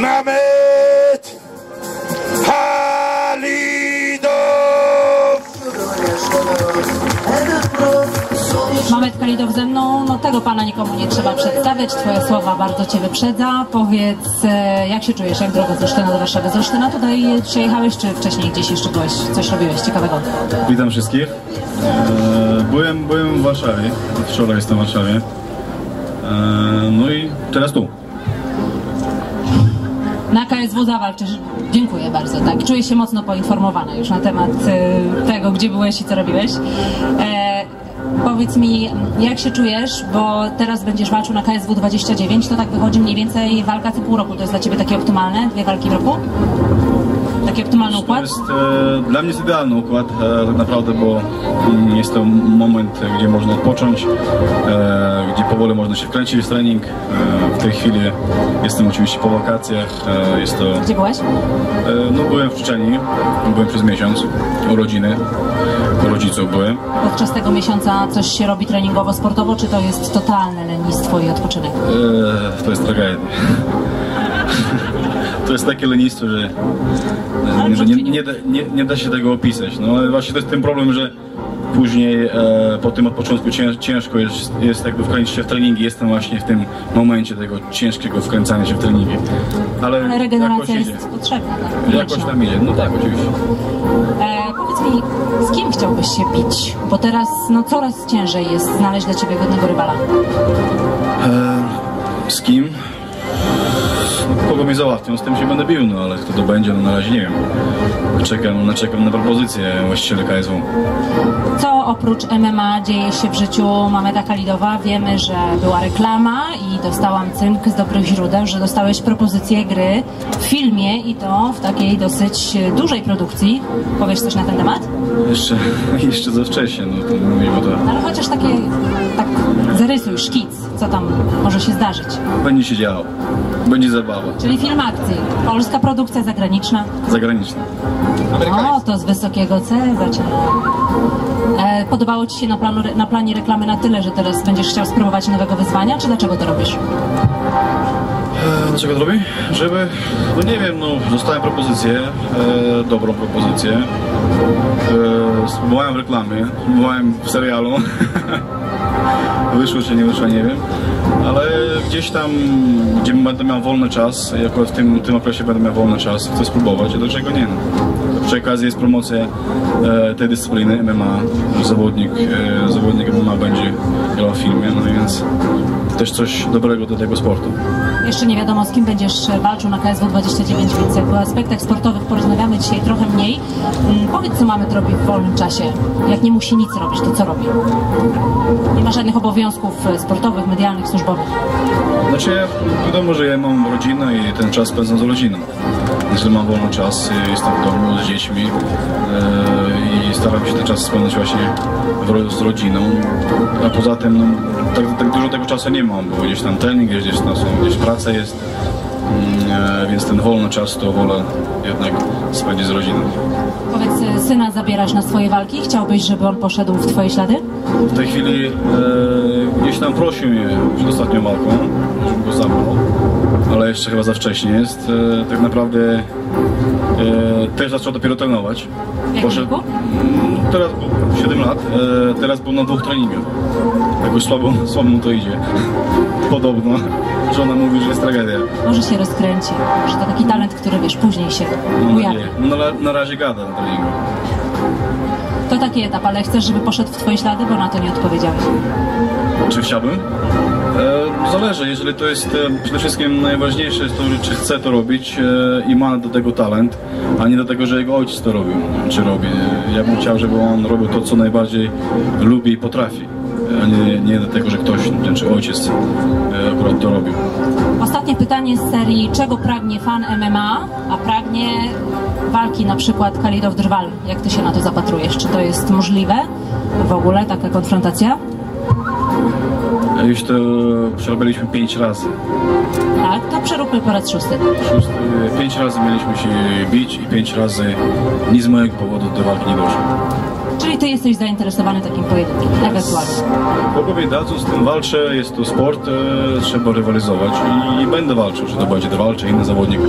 Mamet Halidow! Mamet Kalidow ze mną, no tego pana nikomu nie trzeba przedstawiać, twoje słowa bardzo cię wyprzedza. Powiedz, e, jak się czujesz, jak droga z Olsztyna do Warszawy? Z Olsztyna tutaj dzisiaj jechałeś, czy wcześniej gdzieś jeszcze byłeś, coś robiłeś ciekawego? Witam wszystkich. E, Byłem, byłem w Warszawie, wczoraj jestem w Warszawie. E, No i teraz tu. Na KSW zawalczysz. Dziękuję bardzo, tak. Czuję się mocno poinformowana już na temat e, tego, gdzie byłeś i co robiłeś. E, powiedz mi, jak się czujesz, bo teraz będziesz walczył na KSW 29, to tak wychodzi mniej więcej walka co pół roku. To jest dla Ciebie takie optymalne? Dwie walki w roku? Taki optymalny To układ? jest, e, dla mnie jest idealny układ, e, tak naprawdę, bo jest to moment, e, gdzie można odpocząć, e, gdzie powoli można się wkręcić w trening. E, w tej chwili jestem oczywiście po wakacjach, e, jest to... Gdzie byłeś? No byłem w Czeczeniu, byłem przez miesiąc, urodziny, u rodziców byłem. Podczas tego miesiąca coś się robi treningowo, sportowo, czy to jest totalne lenistwo i odpoczynek? To jest tragedia. To jest takie lenistwo, że Ale nie, nie, da, nie, nie da się tego opisać. No ale właśnie to jest ten problem, że później e, po tym odpoczynku cięż, ciężko jest, jest jakby wkręcić się w treningi. Jestem właśnie w tym momencie tego ciężkiego wkręcania się w treningi. Ale, Ale regeneracja idzie. jest potrzebna. Tak, Jakoś tam idzie. No tak, oczywiście. E, powiedz mi, z kim chciałbyś się bić? Bo teraz no, coraz ciężej jest znaleźć dla Ciebie godnego rywala. E, z kim? Kogo mi załatwią, z tym się będę bił, no ale kto to będzie, no na razie nie wiem. Czekam, no, czekam na propozycję właściciela KSW. Co oprócz MMA dzieje się w życiu Mameda Kalidowa? Wiemy, że była reklama i dostałam cynk z dobrych źródeł, że dostałeś propozycję gry w filmie i to w takiej dosyć dużej produkcji. Powiesz coś na ten temat? Jeszcze, jeszcze za wcześnie, no to mówimy to. No, ale chociaż takie, zarysuj, szkic, co tam może się zdarzyć. Będzie się działo. Będzie zabawa. Czyli film akcji, polska produkcja zagraniczna. Zagraniczna. O, to z wysokiego C zaczyna. E, podobało Ci się na, planu, na planie reklamy na tyle, że teraz będziesz chciał spróbować nowego wyzwania, czy dlaczego to robisz? E, Dlaczego to robi? Żeby, no nie wiem, no dostałem propozycję, e, dobrą propozycję. E, spróbowałem w reklamie, spróbowałem w serialu. wyszło czy nie wyszło, nie wiem. Ale gdzieś tam, gdzie będę miał wolny czas, jako w tym, tym okresie będę miał wolny czas, chcę spróbować, a dlaczego nie? Przy okazji jest promocja e, tej dyscypliny MMA, zawodnik, e, zawodnik MMA będzie grał w filmie, no więc też coś dobrego do tego sportu. Jeszcze nie wiadomo, z kim będziesz walczył na KSW 29, więc o aspektach sportowych porozmawiamy dzisiaj trochę mniej. Mm, Powiedz, co mamy robi w wolnym czasie. Jak nie musi nic robić, to co robi? Nie ma żadnych obowiązków e, sportowych, medialnych, służbowych. Znaczy, wiadomo, że ja mam rodzinę i ten czas spędzam z rodziną. Jeżeli mam wolny czas, jestem w domu z dziećmi e, i staram się ten czas spędzać właśnie w, z rodziną. A poza tym, no, tak, tak dużo tego czasu nie mam, bo gdzieś tam trening, gdzieś, tam są, gdzieś praca jest, więc ten wolny czas to wolę jednak spędzić z rodziną. Powiedz, e, syna zabierasz na swoje walki? Chciałbyś, żeby on poszedł w Twoje ślady? W tej chwili e, gdzieś tam prosił mnie przed ostatnią walką, żebym go zabrał, ale jeszcze chyba za wcześnie jest. E, tak naprawdę e, też zaczął dopiero trenować. Mm, teraz był 7 lat, e, teraz był na dwóch treningach. Jakoś słabo, słabo mu to idzie. Podobno. Żona mówi, że jest tragedia. Może się rozkręci, że to taki talent, który wiesz, później się Mam ujawni. nadzieję. No, na, na razie gada na treningu. To taki etap, ale chcesz, żeby poszedł w Twoje ślady, bo na to nie odpowiedziałeś. Czy chciałbym? E, zależy, jeżeli to jest e, przede wszystkim najważniejsze, to, czy chce to robić e, i ma do tego talent, a nie do tego, że jego ojciec to robił, czy robi. Ja bym chciał, żeby on robił to, co najbardziej lubi i potrafi, a nie, nie do tego, że ktoś, czy ojciec e, akurat to robił. Ostatnie pytanie z serii, czego pragnie fan MMA, a pragnie walki na przykład Kalidow Drwal. Jak Ty się na to zapatrujesz? Czy to jest możliwe w ogóle, taka konfrontacja? Już to przerobiliśmy pięć razy. Tak, to przeróbmy po raz szósty. Szósty, pięć razy mieliśmy się bić i pięć razy nic z mojego powodu do walki nie doszło. Czyli ty jesteś zainteresowany takim pojedynkiem, ewentualnie. Bogowie dadzą, z tym walczę, jest to sport, e, trzeba rywalizować i, i będę walczył, czy to będzie Drwal, czy inny zawodnik,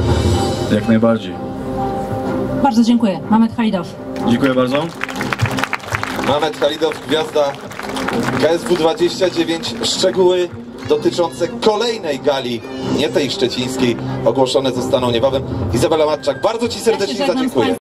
jak najbardziej. Bardzo dziękuję. Mamet Halidow. Dziękuję bardzo. Mamet Halidow, gwiazda KSW 29. Szczegóły dotyczące kolejnej gali, nie tej szczecińskiej, ogłoszone zostaną niebawem. Izabela Matczak, bardzo Ci serdecznie żegnam z zadziękuję.